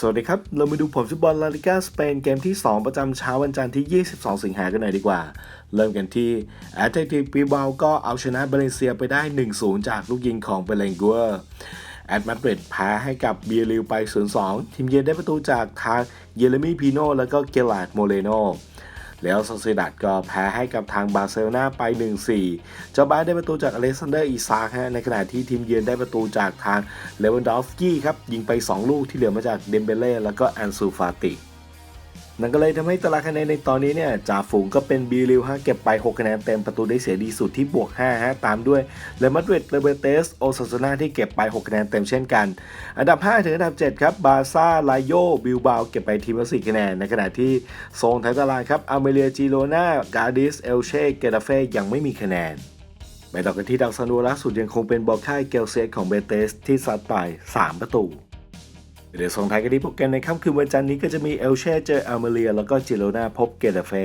สวัสดีครับ เรามาดูผลฟุตบอลลาลิกาสเปนเกมที่ 2 ประจำเช้าวันจันทร์ที่ 22 สิงหากันหน่อยดีกว่า เริ่มกันที่แอตเลติกปีบาลก็เอาชนะเบเลนเซียไปได้ 1-0 จากลูกยิงของเบเลนกัวแอตมาดริดแพ้ให้กับเบียริลไป 0-2 ทีมเยือนได้ประตูจากทางเยเรมีพีโนและก็เกลาดโมเรโน แล้วซาเซดัดก็แพ้ให้กับทางบาร์เซโลนาไป 1-4 เจ้าบ้านได้ประตูจากอเล็กซานเดอร์อีซากฮะในขณะที่ทีมเยือนได้ประตูจากทางเลวันดอฟสกี้ครับยิงไป 2 ลูกที่เหลือมาจากเดมเบเล่แล้วก็แอนซูฟาติ นั่นก็เลยทำให้ตารางคะแนนในตอนนี้เนี่ยจ่าฝูงก็เป็นบีริวฮะเก็บไป 6 คะแนนเต็มประตูได้เสียดีสุดที่บวก5ฮะตามด้วยเรอัลมาดริดเรเบเตสโอซาซนาที่เก็บไป 6 คะแนนเต็มเช่นกัน อันดับ 5 ถึงอันดับ 7 ครับ บาซ่าไลโยบิลบาเก็บไปทีมละ4คะแนน ในขณะที่โซนท้ายตารางครับอเมเลียจิโรนากาดิสเอลเช่เกตาเฟ่ยังไม่มีคะแนนไปต่อกันที่ดาวซันโวล่าสุดยังคงเป็นบอลค่ายเกลเซตของเบเตสที่ซัดไป3ประตู เดี๋ยวส่งท้ายกันที่โปรแกรมในค่ำคืนวันจันทร์นี้ก็จะมีเอลเช่เจออัลเมเรียแล้วก็จิโรนาพบเกตาเฟ่